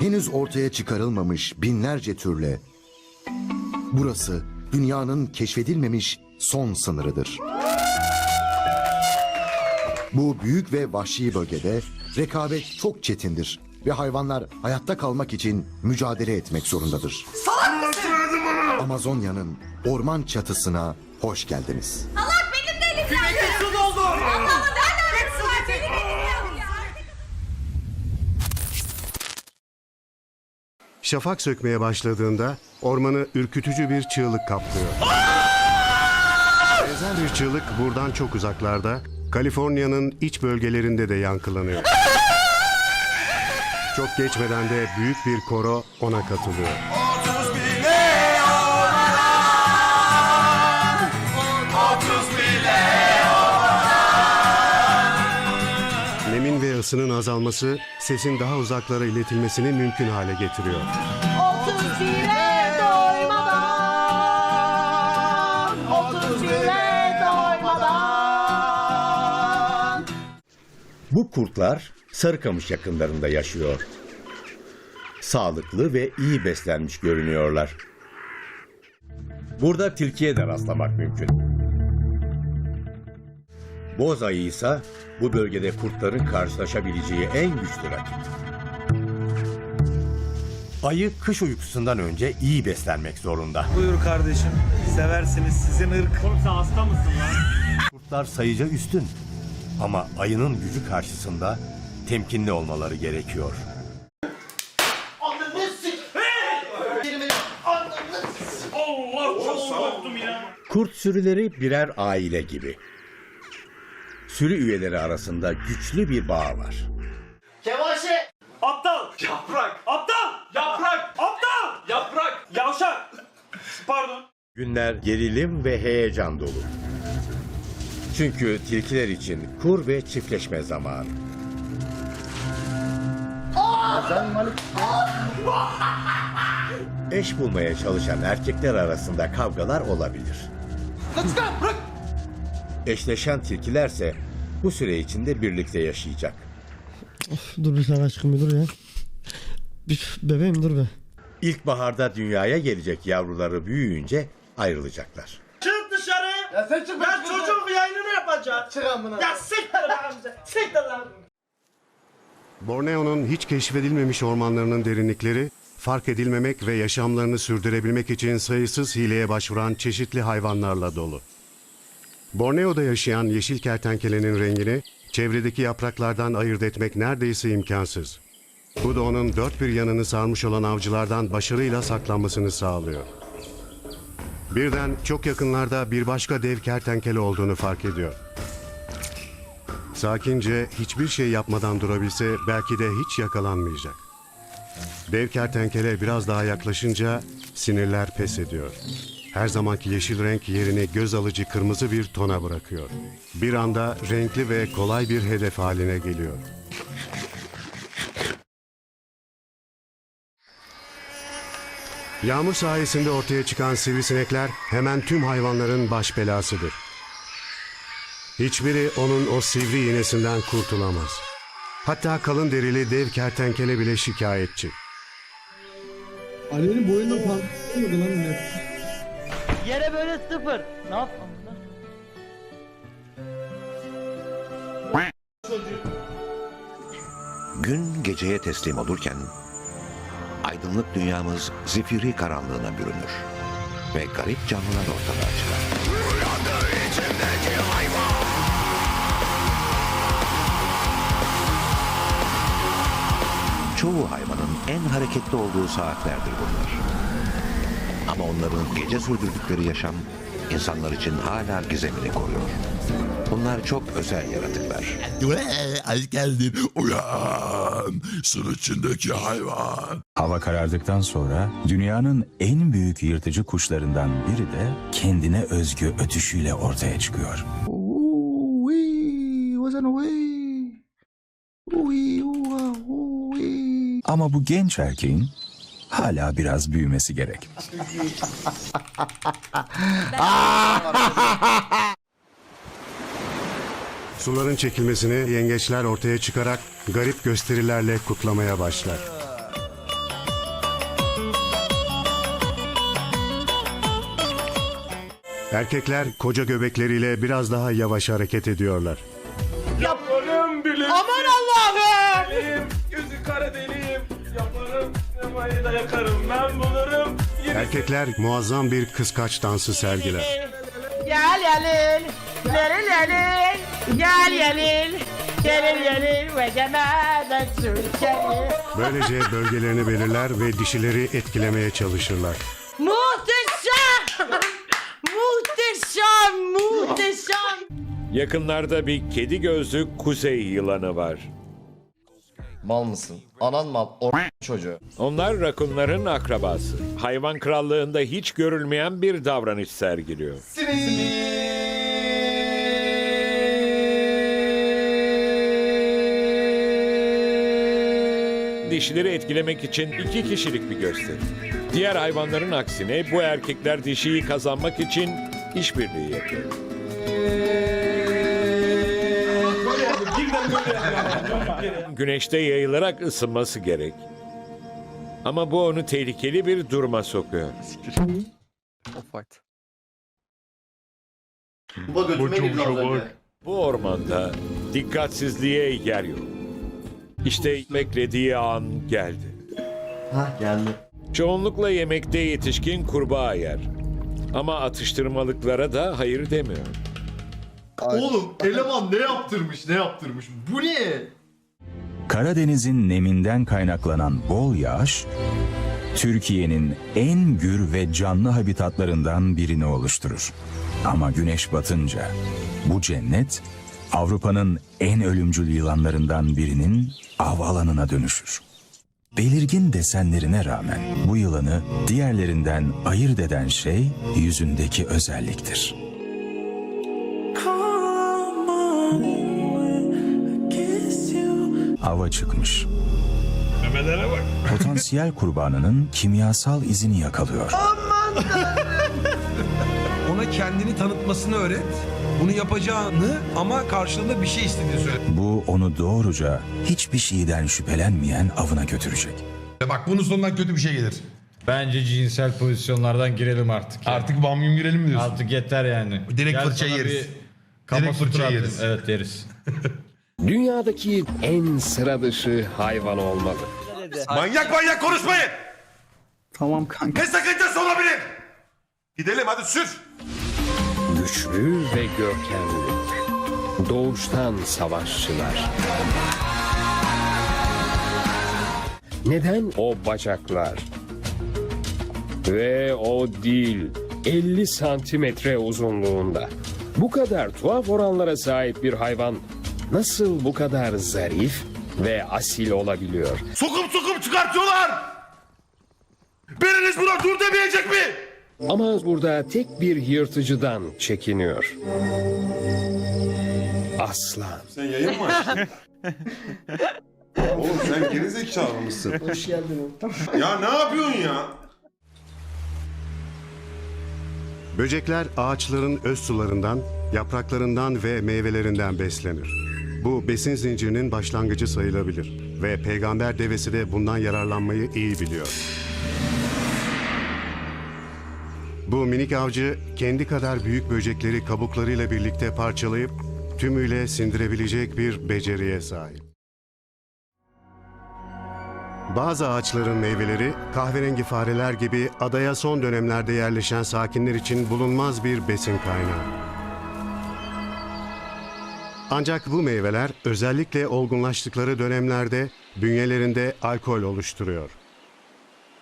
henüz ortaya çıkarılmamış binlerce türle burası dünyanın keşfedilmemiş son sınırıdır. Bu büyük ve vahşi bölgede rekabet çok çetindir ve hayvanlar hayatta kalmak için mücadele etmek zorundadır. Amazonya'nın orman çatısına hoş geldiniz. Allah benim de elimden. Su doldu. Allah'ım ben de var benim elimden ya. Şafak sökmeye başladığında ormanı ürkütücü bir çığlık kaplıyor. Benzer bir çığlık buradan çok uzaklarda, Kaliforniya'nın iç bölgelerinde de yankılanıyor. Çok geçmeden de büyük bir koro ona katılıyor. Nemin ve ısının azalması sesin daha uzaklara iletilmesini mümkün hale getiriyor. Otuz bire doymadan. Otuz bire doymadan. Bu kurtlar Sarıkamış yakınlarında yaşıyor. Sağlıklı ve iyi beslenmiş görünüyorlar. Burada tilkiye de rastlamak mümkün. Boz ayı ise bu bölgede kurtların karşılaşabileceği en güçlü rakip. Ayı kış uykusundan önce iyi beslenmek zorunda. Buyur kardeşim. Seversiniz sizin ırk. Oğlum sen hasta mısın lan? Kurtlar sayıca üstün. Ama ayının gücü karşısında temkinli olmaları gerekiyor. Allah çok korktum ya. Kurt sürüleri birer aile gibi. Sürü üyeleri arasında güçlü bir bağ var. Kevaşe. Aptal. Yaprak. Aptal. Yaprak. Aptal. Yaprak. Yavşak. Pardon. Günler gerilim ve heyecan dolu. Çünkü tilkiler için kur ve çiftleşme zamanı. Eş bulmaya çalışan erkekler arasında kavgalar olabilir. Eşleşen tilkilerse bu süre içinde birlikte yaşayacak. Dur bir tane aşkım bir dur ya. Bir bebeğim dur be. İlkbaharda dünyaya gelecek yavruları büyüyünce ayrılacaklar. Çık dışarı. Ya sen çık. Ben çocuk yayınını yapacağım. Çık amına. Ya siktir lan bize. Siktir lan. Borneo'nun hiç keşfedilmemiş ormanlarının derinlikleri, fark edilmemek ve yaşamlarını sürdürebilmek için sayısız hileye başvuran çeşitli hayvanlarla dolu. Borneo'da yaşayan yeşil kertenkelenin rengini çevredeki yapraklardan ayırt etmek neredeyse imkansız. Bu da onun dört bir yanını sarmış olan avcılardan başarıyla saklanmasını sağlıyor. Birden çok yakınlarda bir başka dev kertenkele olduğunu fark ediyor. Sakince hiçbir şey yapmadan durabilse belki de hiç yakalanmayacak. Dev kertenkele biraz daha yaklaşınca sinirler pes ediyor. Her zamanki yeşil renk yerini göz alıcı kırmızı bir tona bırakıyor. Bir anda renkli ve kolay bir hedef haline geliyor. Yağmur sayesinde ortaya çıkan sivrisinekler hemen tüm hayvanların baş belasıdır. Hiçbiri onun o sivri iğnesinden kurtulamaz. Hatta kalın derili dev kertenkele bile şikayetçi. Ali'nin boyunda parlıyordu lan. Yere böyle sıfır. Ne yapmam lan? Gün geceye teslim olurken aydınlık dünyamız zifiri karanlığına bürünür ve garip canlılar ortalığa çıkar. Çoğu hayvanın en hareketli olduğu saatlerdir bunlar. Ama onların gece sürdürdükleri yaşam insanlar için hala gizemini koruyor. Bunlar çok özel yaratıklar. Az geldin. Uyan. Sur içindeki hayvan. Hava karardıktan sonra dünyanın en büyük yırtıcı kuşlarından biri de kendine özgü ötüşüyle ortaya çıkıyor. Ama bu genç erkeğin Hala biraz büyümesi gerek. Suların çekilmesini yengeçler ortaya çıkarak garip gösterilerle kutlamaya başlar. Erkekler koca göbekleriyle biraz daha yavaş hareket ediyorlar. Yaparım bile. Aman Allah'ım. Gözü kara deli. Yamayı da yakarım. Ben bulurum. Erkekler muazzam bir kıskaç dansı sergiler. Gel yelil. Leril yelil. Gel yelil. Gelil yelil ve cenazet sürkeli. Böylece bölgelerini belirler ve dişileri etkilemeye çalışırlar. Muhteşem. muhteşem. Muhteşem. Yakınlarda bir kedi gözlü kuzey yılanı var. Mal mısın? Anan mal. O çocuğu. Onlar rakunların akrabası. Hayvan krallığında hiç görülmeyen bir davranış sergiliyor. Dişileri etkilemek için iki kişilik bir gösteri. Diğer hayvanların aksine bu erkekler dişiyi kazanmak için işbirliği yapıyor. Güneşte yayılarak ısınması gerek. Ama bu onu tehlikeli bir duruma sokuyor. Bu götüme girdi az önce. Bu ormanda dikkatsizliğe yer yok. İşte beklediği an geldi. Hah geldi. Çoğunlukla yemekte yetişkin kurbağa yer. Ama atıştırmalıklara da hayır demiyor. Oğlum eleman ne yaptırmış ne yaptırmış. Bu ne? Karadeniz'in neminden kaynaklanan bol yağış, Türkiye'nin en gür ve canlı habitatlarından birini oluşturur. Ama güneş batınca bu cennet Avrupa'nın en ölümcül yılanlarından birinin av alanına dönüşür. Belirgin desenlerine rağmen bu yılanı diğerlerinden ayırt eden şey yüzündeki özelliktir. Ava çıkmış. Potansiyel kurbanının kimyasal izini yakalıyor. Ona kendini tanıtmasını öğret. Bunu yapacağını ama karşılığında bir şey istediğini söyle. Bu onu doğruca hiçbir şeyden şüphelenmeyen avına götürecek. Bak bunun sonundan kötü bir şey gelir. Bence cinsel pozisyonlardan girelim artık. Artık bamyum girelim mi diyorsun? Artık yeter yani. Direkt Gel fırça yeriz. bir Kama Direkt fırça yeriz. Evet yeriz. Dünyadaki en sıra dışı hayvan olmalı. Manyak manyak konuşmayın. Tamam kanka. Ne sakıncası olabilir? Gidelim hadi sür. Güçlü ve görkemli. Doğuştan savaşçılar. Neden o bacaklar? Ve o dil 50 santimetre uzunluğunda. Bu kadar tuhaf oranlara sahip bir hayvan nasıl bu kadar zarif ve asil olabiliyor? Sokup sokup çıkartıyorlar. Biriniz buna dur demeyecek mi? Ama burada tek bir yırtıcıdan çekiniyor. Aslan. Sen yayın mı açtın? Oğlum sen geri zekalı mısın? Hoş geldin. Ya ne yapıyorsun ya? Böcekler ağaçların öz sularından, yapraklarından ve meyvelerinden beslenir. Bu besin zincirinin başlangıcı sayılabilir ve peygamber devesi de bundan yararlanmayı iyi biliyor. Bu minik avcı kendi kadar büyük böcekleri kabuklarıyla birlikte parçalayıp tümüyle sindirebilecek bir beceriye sahip. Bazı ağaçların meyveleri kahverengi fareler gibi adaya son dönemlerde yerleşen sakinler için bulunmaz bir besin kaynağı. Ancak bu meyveler özellikle olgunlaştıkları dönemlerde bünyelerinde alkol oluşturuyor.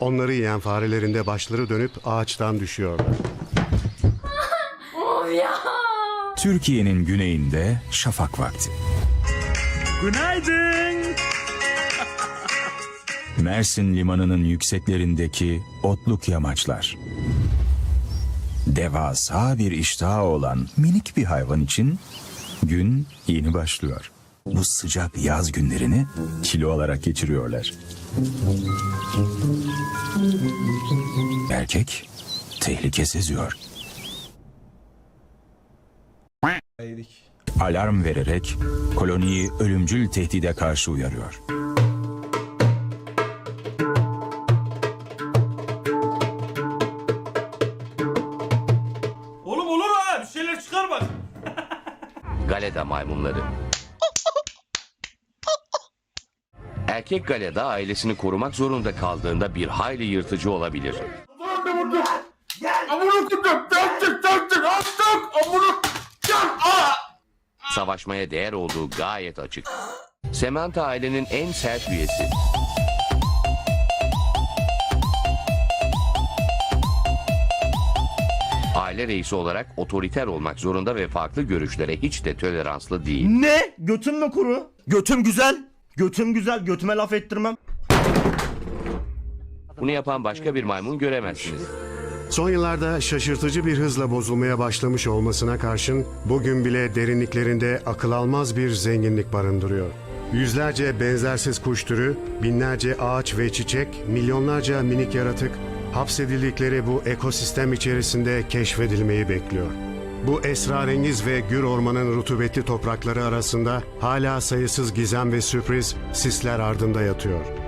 Onları yiyen farelerin de başları dönüp ağaçtan düşüyorlar. Türkiye'nin güneyinde şafak vakti. Günaydın. Mersin limanının yükseklerindeki otluk yamaçlar. Devasa bir iştahı olan minik bir hayvan için gün yeni başlıyor. Bu sıcak yaz günlerini kilo olarak geçiriyorlar. Erkek tehlike seziyor. Alarm vererek koloniyi ölümcül tehdide karşı uyarıyor. Galeda maymunları. Erkek galeda ailesini korumak zorunda kaldığında bir hayli yırtıcı olabilir. Savaşmaya değer olduğu gayet açık. Sementa ailenin en sert üyesi. Aile reisi olarak otoriter olmak zorunda ve farklı görüşlere hiç de toleranslı değil. Ne? Götüm mü kuru? Götüm güzel. Götüm güzel. Götüme laf ettirmem. Bunu yapan başka bir maymun göremezsiniz. Son yıllarda şaşırtıcı bir hızla bozulmaya başlamış olmasına karşın bugün bile derinliklerinde akıl almaz bir zenginlik barındırıyor. Yüzlerce benzersiz kuş türü, binlerce ağaç ve çiçek, milyonlarca minik yaratık hapsedildikleri bu ekosistem içerisinde keşfedilmeyi bekliyor. Bu esrarengiz ve gür ormanın rutubetli toprakları arasında hala sayısız gizem ve sürpriz sisler ardında yatıyor.